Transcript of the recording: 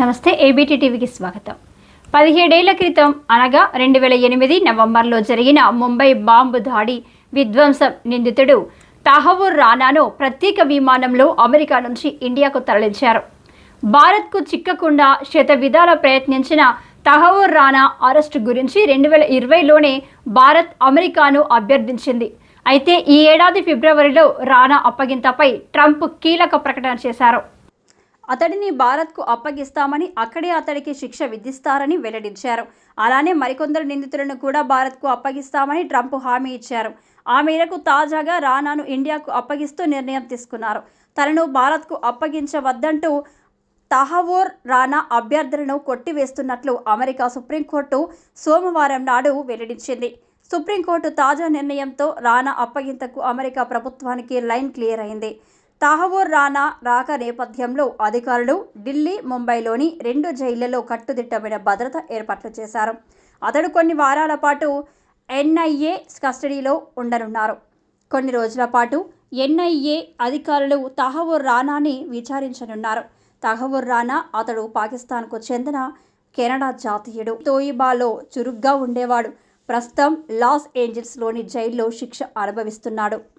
నమస్తే ఏబీటీ టీవీకి స్వాగతం. పదిహేడేళ్ళ క్రితం అనగా రెండు వేల ఎనిమిది నవంబర్లో జరిగిన ముంబై బాంబు దాడి విధ్వంసం నిందితుడు తహవూర్ రానాను ప్రత్యేక విమానంలో అమెరికా నుంచి ఇండియాకు తరలించారు. భారత్కు చిక్కకుండా శత విధాల ప్రయత్నించిన తహవూర్ రానా అరెస్టు గురించి రెండు వేల ఇరవైలోనే భారత్ అమెరికాను అభ్యర్థించింది. అయితే ఈ ఏడాది ఫిబ్రవరిలో రానా అప్పగింతపై ట్రంప్ కీలక ప్రకటన చేశారు. అతడిని భారత్కు అప్పగిస్తామని అక్కడే అతడికి శిక్ష విధిస్తారని వెల్లడించారు. అలానే మరికొందరు నిందితులను కూడా భారత్కు అప్పగిస్తామని ట్రంప్ హామీ ఇచ్చారు. ఆ మేరకు తాజాగా రానాను ఇండియాకు అప్పగిస్తూ నిర్ణయం తీసుకున్నారు. తనను భారత్కు అప్పగించవద్దంటూ తహవోర్ రానా అభ్యర్థులను కొట్టివేస్తున్నట్లు అమెరికా సుప్రీంకోర్టు సోమవారం నాడు వెల్లడించింది. సుప్రీంకోర్టు తాజా నిర్ణయంతో రానా అప్పగింతకు అమెరికా ప్రభుత్వానికి లైన్ క్లియర్ అయింది. తాహవూర్ రానా రాక నేపథ్యంలో అధికారులు ఢిల్లీ ముంబైలోని రెండు జైళ్ళలో కట్టుదిట్టమైన భద్రత ఏర్పాట్లు చేశారు. అతడు కొన్ని వారాల పాటు ఎన్ఐఏ కస్టడీలో ఉండనున్నారు. కొన్ని రోజుల పాటు ఎన్ఐఏ అధికారులు తహవూర్ రానాని విచారించనున్నారు. తహవూర్ రానా అతడు పాకిస్తాన్కు చెందిన కెనడా జాతీయుడు. తోయిబాలో చురుగ్గా ఉండేవాడు. ప్రస్తుతం లాస్ ఏంజల్స్లోని జైల్లో శిక్ష అనుభవిస్తున్నాడు.